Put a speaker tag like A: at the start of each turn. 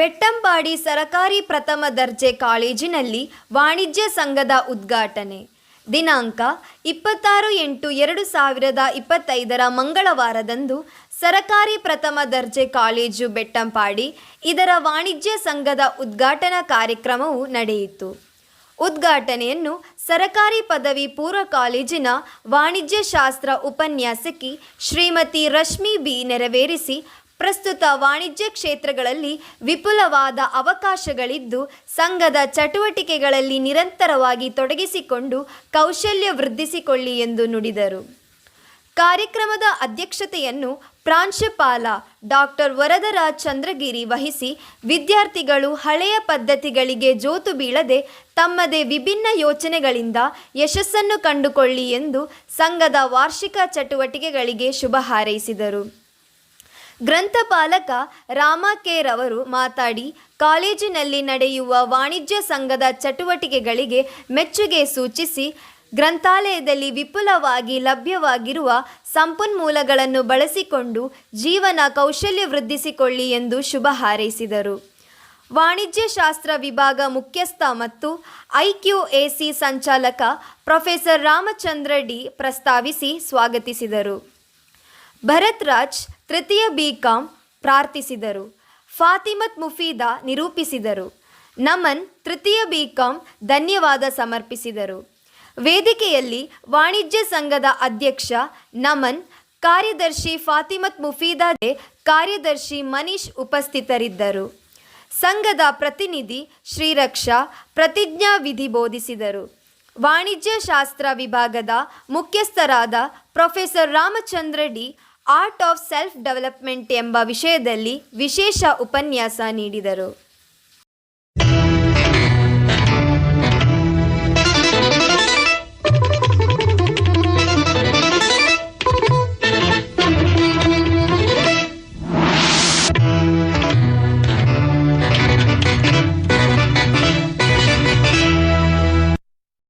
A: ಬೆಟ್ಟಂಪಾಡಿ ಸರಕಾರಿ ಪ್ರಥಮ ದರ್ಜೆ ಕಾಲೇಜಿನಲ್ಲಿ ವಾಣಿಜ್ಯ ಸಂಘದ ಉದ್ಘಾಟನೆ. ದಿನಾಂಕ ಇಪ್ಪತ್ತಾರು ಎಂಟು ಎರಡು ಸಾವಿರದ ಇಪ್ಪತ್ತೈದರ ಮಂಗಳವಾರದಂದು ಸರಕಾರಿ ಪ್ರಥಮ ದರ್ಜೆ ಕಾಲೇಜು ಬೆಟ್ಟಂಪಾಡಿ ಇದರ ವಾಣಿಜ್ಯ ಸಂಘದ ಉದ್ಘಾಟನಾ ಕಾರ್ಯಕ್ರಮವು ನಡೆಯಿತು. ಉದ್ಘಾಟನೆಯನ್ನು ಸರಕಾರಿ ಪದವಿ ಪೂರ್ವ ಕಾಲೇಜಿನ ವಾಣಿಜ್ಯ ಶಾಸ್ತ್ರ ಉಪನ್ಯಾಸಕಿ ಶ್ರೀಮತಿ ರಶ್ಮಿ ಬಿ ನೆರವೇರಿಸಿ ಪ್ರಸ್ತುತ ವಾಣಿಜ್ಯ ಕ್ಷೇತ್ರಗಳಲ್ಲಿ ವಿಪುಲವಾದ ಅವಕಾಶಗಳಿದ್ದು, ಸಂಘದ ಚಟುವಟಿಕೆಗಳಲ್ಲಿ ನಿರಂತರವಾಗಿ ತೊಡಗಿಸಿಕೊಂಡು ಕೌಶಲ್ಯ ವೃದ್ಧಿಸಿಕೊಳ್ಳಿ ಎಂದು ನುಡಿದರು. ಕಾರ್ಯಕ್ರಮದ ಅಧ್ಯಕ್ಷತೆಯನ್ನು ಪ್ರಾಂಶುಪಾಲ ಡಾಕ್ಟರ್ ವರದರಾಜ್ ಚಂದ್ರಗಿರಿ ವಹಿಸಿ, ವಿದ್ಯಾರ್ಥಿಗಳು ಹಳೆಯ ಪದ್ಧತಿಗಳಿಗೆ ಜೋತು ಬೀಳದೆ ತಮ್ಮದೇ ವಿಭಿನ್ನ ಯೋಚನೆಗಳಿಂದ ಯಶಸ್ಸನ್ನು ಕಂಡುಕೊಳ್ಳಿ ಎಂದು ಸಂಘದ ವಾರ್ಷಿಕ ಚಟುವಟಿಕೆಗಳಿಗೆ ಶುಭ ಹಾರೈಸಿದರು. ಗ್ರಂಥಪಾಲಕ ರಾಮ ಅವರು ಮಾತಾಡಿ, ಕಾಲೇಜಿನಲ್ಲಿ ನಡೆಯುವ ವಾಣಿಜ್ಯ ಸಂಘದ ಚಟುವಟಿಕೆಗಳಿಗೆ ಮೆಚ್ಚುಗೆ ಸೂಚಿಸಿ, ಗ್ರಂಥಾಲಯದಲ್ಲಿ ವಿಪುಲವಾಗಿ ಲಭ್ಯವಾಗಿರುವ ಸಂಪನ್ಮೂಲಗಳನ್ನು ಬಳಸಿಕೊಂಡು ಜೀವನ ಕೌಶಲ್ಯ ವೃದ್ಧಿಸಿಕೊಳ್ಳಿ ಎಂದು ಶುಭ ಹಾರೈಸಿದರು. ವಾಣಿಜ್ಯ ಶಾಸ್ತ್ರ ವಿಭಾಗ ಮುಖ್ಯಸ್ಥ ಮತ್ತು ಐಕ್ಯುಎಸಿ ಸಂಚಾಲಕ ಪ್ರೊಫೆಸರ್ ರಾಮಚಂದ್ರ ಡಿ ಪ್ರಸ್ತಾವಿಸಿ ಸ್ವಾಗತಿಸಿದರು. ಭರತ್ ರಾಜ್ ತೃತೀಯ ಬಿಕಾಂ ಪ್ರಾರ್ಥಿಸಿದರು. ಫಾತಿಮತ್ ಮುಫೀದಾ ನಿರೂಪಿಸಿದರು. ನಮನ್ ತೃತೀಯ ಬಿಕಾಂ ಧನ್ಯವಾದ ಸಮರ್ಪಿಸಿದರು. ವೇದಿಕೆಯಲ್ಲಿ ವಾಣಿಜ್ಯ ಸಂಘದ ಅಧ್ಯಕ್ಷ ನಮನ್, ಕಾರ್ಯದರ್ಶಿ ಫಾತಿಮತ್ ಮುಫೀದಾದೆ ಕಾರ್ಯದರ್ಶಿ ಮನೀಶ್ ಉಪಸ್ಥಿತರಿದ್ದರು. ಸಂಘದ ಪ್ರತಿನಿಧಿ ಶ್ರೀರಕ್ಷಾ ಪ್ರತಿಜ್ಞಾ ವಿಧಿ ಬೋಧಿಸಿದರು. ವಾಣಿಜ್ಯ ಶಾಸ್ತ್ರ ವಿಭಾಗದ ಮುಖ್ಯಸ್ಥರಾದ professor Ramachandra D. Art of self development ಎಂಬ ವಿಷಯದಲ್ಲಿ ವಿಶೇಷ ಉಪನ್ಯಾಸ ನೀಡಿದರು.